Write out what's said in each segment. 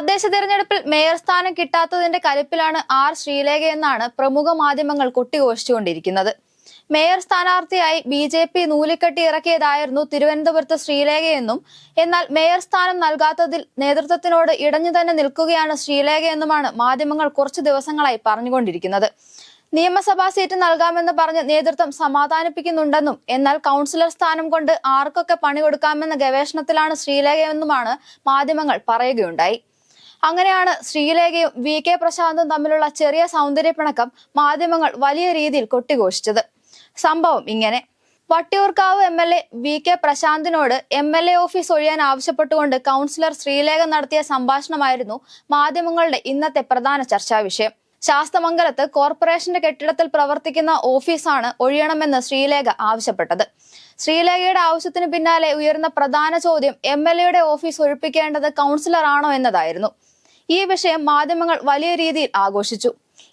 തദ്ദേശ തെരഞ്ഞെടുപ്പിൽ മേയർ സ്ഥാനം കിട്ടാത്തതിന്റെ കലിപ്പിലാണ് ആർ ശ്രീലേഖ എന്നാണ് പ്രമുഖ മാധ്യമങ്ങൾ കൊട്ടിഘോഷിച്ചുകൊണ്ടിരിക്കുന്നത്. മേയർ സ്ഥാനാർത്ഥിയായി ബി ജെ പി നൂലിക്കെട്ടി ഇറക്കിയതായിരുന്നു തിരുവനന്തപുരത്ത് ശ്രീലേഖയെന്നും എന്നാൽ മേയർ സ്ഥാനം നൽകാത്തതിൽ നേതൃത്വത്തിനോട് ഇടഞ്ഞു തന്നെ നിൽക്കുകയാണ് ശ്രീലേഖയെന്നുമാണ് മാധ്യമങ്ങൾ കുറച്ചു ദിവസങ്ങളായി പറഞ്ഞുകൊണ്ടിരിക്കുന്നത്. നിയമസഭാ സീറ്റ് നൽകാമെന്ന് പറഞ്ഞ് നേതൃത്വം സമാധാനിപ്പിക്കുന്നുണ്ടെന്നും എന്നാൽ കൗൺസിലർ സ്ഥാനം കൊണ്ട് ആർക്കൊക്കെ പണി കൊടുക്കാമെന്ന ഗവേഷണത്തിലാണ് ശ്രീലേഖയെന്നുമാണ് മാധ്യമങ്ങൾ പറയുകയുണ്ടായി. അങ്ങനെയാണ് ശ്രീലേഖയും വി കെ പ്രശാന്തും തമ്മിലുള്ള ചെറിയ സൗന്ദര്യപ്പിണക്കം മാധ്യമങ്ങൾ വലിയ രീതിയിൽ കൊട്ടിഘോഷിച്ചത്. സംഭവം ഇങ്ങനെ. Vattiyoorkavu M L A V K പ്രശാന്തിനോട് M L A office ഒഴിയാൻ ആവശ്യപ്പെട്ടുകൊണ്ട് കൗൺസിലർ ശ്രീലേഖ നടത്തിയ സംഭാഷണമായിരുന്നു മാധ്യമങ്ങളുടെ ഇന്നത്തെ പ്രധാന ചർച്ചാ വിഷയം. ശാസ്തമംഗലത്ത് കോർപ്പറേഷന്റെ കെട്ടിടത്തിൽ പ്രവർത്തിക്കുന്ന ഓഫീസാണ് ഒഴിയണമെന്ന് ശ്രീലേഖ ആവശ്യപ്പെട്ടത്. ശ്രീലേഖയുടെ ആവശ്യത്തിന് പിന്നാലെ ഉയർന്ന പ്രധാന ചോദ്യം എം എൽ എയുടെ ഓഫീസ് ഒഴിപ്പിക്കേണ്ടത് കൗൺസിലറാണോ എന്നതായിരുന്നു. ഈ വിഷയം മാധ്യമങ്ങൾ വലിയ രീതിയിൽ ആഘോഷിച്ചു.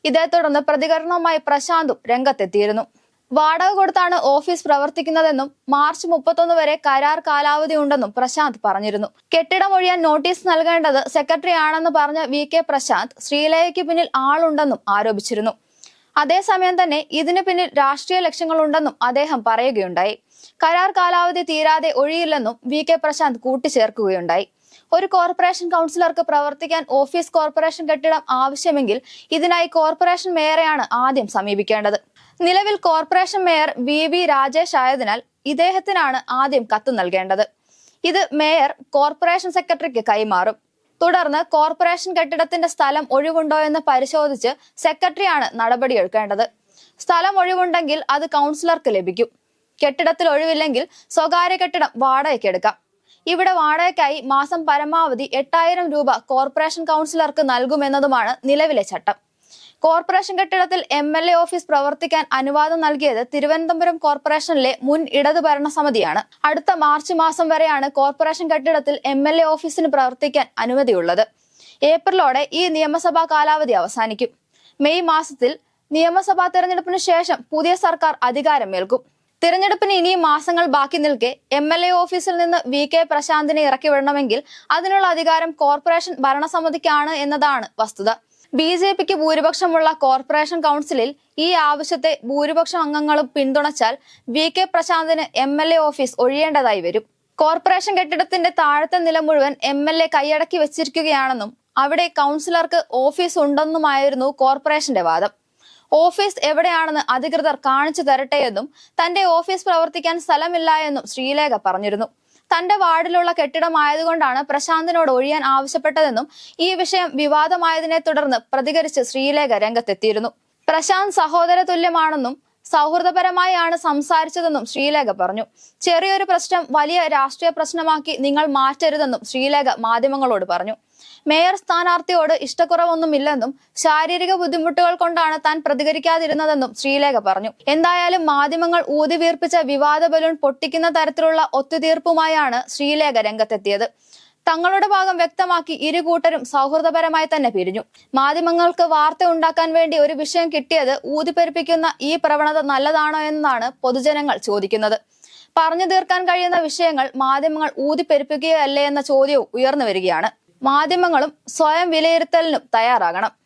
ഇതേ തുടർന്ന് പ്രതികരണവുമായി പ്രശാന്തും രംഗത്തെത്തിയിരുന്നു. വാടക കൊടുത്താണ് ഓഫീസ് പ്രവർത്തിക്കുന്നതെന്നും മാർച്ച് മുപ്പത്തൊന്ന് വരെ കരാർ കാലാവധി ഉണ്ടെന്നും പ്രശാന്ത് പറഞ്ഞിരുന്നു. കെട്ടിടം ഒഴിയാൻ നോട്ടീസ് നൽകേണ്ടത് സെക്രട്ടറി ആണെന്ന് പറഞ്ഞ വി കെ പ്രശാന്ത് ശ്രീലയയ്ക്ക് പിന്നിൽ ആളുണ്ടെന്നും ആരോപിച്ചിരുന്നു. അതേസമയം തന്നെ ഇതിനു പിന്നിൽ രാഷ്ട്രീയ ലക്ഷ്യങ്ങളുണ്ടെന്നും അദ്ദേഹം പറയുകയുണ്ടായി. കരാർ കാലാവധി തീരാതെ ഒഴിയില്ലെന്നും വി കെ പ്രശാന്ത് കൂട്ടിച്ചേർക്കുകയുണ്ടായി. ഒരു കോർപ്പറേഷൻ കൗൺസിലർക്ക് പ്രവർത്തിക്കാൻ ഓഫീസ് കോർപ്പറേഷൻ കെട്ടിടം ആവശ്യമെങ്കിൽ ഇതിനായി കോർപ്പറേഷൻ മേയറെയാണ് ആദ്യം സമീപിക്കേണ്ടത്. നിലവിൽ corporation mayor V V Rajesh ആയതിനാൽ ഇദ്ദേഹത്തിനാണ് ആദ്യം കത്ത് നൽകേണ്ടത്. ഇത് മേയർ കോർപ്പറേഷൻ സെക്രട്ടറിക്ക് കൈമാറും. തുടർന്ന് കോർപ്പറേഷൻ കെട്ടിടത്തിന്റെ സ്ഥലം ഒഴിവുണ്ടോ എന്ന് പരിശോധിച്ച് സെക്രട്ടറിയാണ് നടപടിയെടുക്കേണ്ടത്. സ്ഥലം ഒഴിവുണ്ടെങ്കിൽ അത് കൗൺസിലർക്ക് ലഭിക്കും. കെട്ടിടത്തിൽ ഒഴിവില്ലെങ്കിൽ സ്വകാര്യ കെട്ടിടം വാടകയ്ക്ക് എടുക്കാം. ഇവിടെ വാടകയ്ക്കായി മാസം പരമാവധി എട്ടായിരം രൂപ കോർപ്പറേഷൻ കൗൺസിലർക്ക് നൽകുമെന്നതുമാണ് നിലവിലെ ചട്ടം. കോർപ്പറേഷൻ കെട്ടിടത്തിൽ എം എൽ എ ഓഫീസ് പ്രവർത്തിക്കാൻ അനുവാദം നൽകിയത് തിരുവനന്തപുരം കോർപ്പറേഷനിലെ മുൻ ഇടതു ഭരണസമിതിയാണ് അടുത്ത മാർച്ച് മാസം വരെയാണ് കോർപ്പറേഷൻ കെട്ടിടത്തിൽ എം എൽ എ ഓഫീസിന് പ്രവർത്തിക്കാൻ അനുമതിയുള്ളത്. ഏപ്രിലോടെ ഈ നിയമസഭാ കാലാവധി അവസാനിക്കും. മെയ് മാസത്തിൽ നിയമസഭാ തെരഞ്ഞെടുപ്പിന് ശേഷം പുതിയ സർക്കാർ അധികാരമേൽക്കും. തിരഞ്ഞെടുപ്പിന് ഇനിയും മാസങ്ങൾ ബാക്കി നിൽക്കെ എം എൽ എ ഓഫീസിൽ നിന്ന് വി കെ പ്രശാന്തിനെ ഇറക്കി വിടണമെങ്കിൽ അതിനുള്ള അധികാരം കോർപ്പറേഷൻ ഭരണസമിതിക്കാണ് എന്നതാണ് വസ്തുത. ബി ജെ പിക്ക് ഭൂരിപക്ഷമുള്ള കോർപ്പറേഷൻ കൗൺസിലിൽ ഈ ആവശ്യത്തെ ഭൂരിപക്ഷം അംഗങ്ങളും പിന്തുണച്ചാൽ വി കെ പ്രശാന്തിന് എം എൽ എ ഓഫീസ് ഒഴിയേണ്ടതായി വരും. കോർപ്പറേഷൻ കെട്ടിടത്തിന്റെ താഴത്തെ നില മുഴുവൻ എം എൽ എ കൈയടക്കി വെച്ചിരിക്കുകയാണെന്നും അവിടെ കൗൺസിലർക്ക് ഓഫീസ് ഉണ്ടെന്നുമായിരുന്നു കോർപ്പറേഷന്റെ വാദം. ഓഫീസ് എവിടെയാണെന്ന് അധികൃതർ കാണിച്ചു തരട്ടെ എന്നും തന്റെ ഓഫീസ് പ്രവർത്തിക്കാൻ സ്ഥലമില്ല എന്നും ശ്രീലേഖ പറഞ്ഞിരുന്നു. തന്റെ വാർഡിലുള്ള കെട്ടിടമായതുകൊണ്ടാണ് പ്രശാന്തിനോട് ഒഴിയാൻ ആവശ്യപ്പെട്ടതെന്നും ഈ വിഷയം വിവാദമായതിനെ തുടർന്ന് പ്രതികരിച്ച് ശ്രീലേഖ രംഗത്തെത്തിയിരുന്നു. പ്രശാന്ത് സഹോദര തുല്യമാണെന്നും സൗഹൃദപരമായാണ് സംസാരിച്ചതെന്നും ശ്രീലേഖ പറഞ്ഞു. ചെറിയൊരു പ്രശ്നം വലിയ രാഷ്ട്രീയ പ്രശ്നമാക്കി നിങ്ങൾ മാറ്റരുതെന്നും ശ്രീലേഖ മാധ്യമങ്ങളോട് പറഞ്ഞു. മേയർ സ്ഥാനാർത്ഥിയോട് ഇഷ്ടക്കുറവൊന്നുമില്ലെന്നും ശാരീരിക ബുദ്ധിമുട്ടുകൾ കൊണ്ടാണ് താൻ പ്രതികരിക്കാതിരുന്നതെന്നും ശ്രീലേഖ പറഞ്ഞു. എന്തായാലും മാധ്യമങ്ങൾ ഊതിവീർപ്പിച്ച വിവാദ ബലൂൺ പൊട്ടിക്കുന്ന തരത്തിലുള്ള ഒത്തുതീർപ്പുമായാണ് ശ്രീലേഖ രംഗത്തെത്തിയത്. തങ്ങളുടെ ഭാഗം വ്യക്തമാക്കി ഇരു കൂട്ടരും സൗഹൃദപരമായി തന്നെ പിരിഞ്ഞു. മാധ്യമങ്ങൾക്ക് വാർത്ത ഉണ്ടാക്കാൻ വേണ്ടി ഒരു വിഷയം കിട്ടിയത് ഊതിപ്പെരുപ്പിക്കുന്ന ഈ പ്രവണത നല്ലതാണോ എന്നാണ് പൊതുജനങ്ങൾ ചോദിക്കുന്നത്. പറഞ്ഞു തീർക്കാൻ കഴിയുന്ന വിഷയങ്ങൾ മാധ്യമങ്ങൾ ഊതിപ്പെരുപ്പിക്കുകയല്ലേ എന്ന ചോദ്യവും ഉയർന്നു വരികയാണ്. മാധ്യമങ്ങളും സ്വയം വിലയിരുത്തലിനും തയ്യാറാകണം.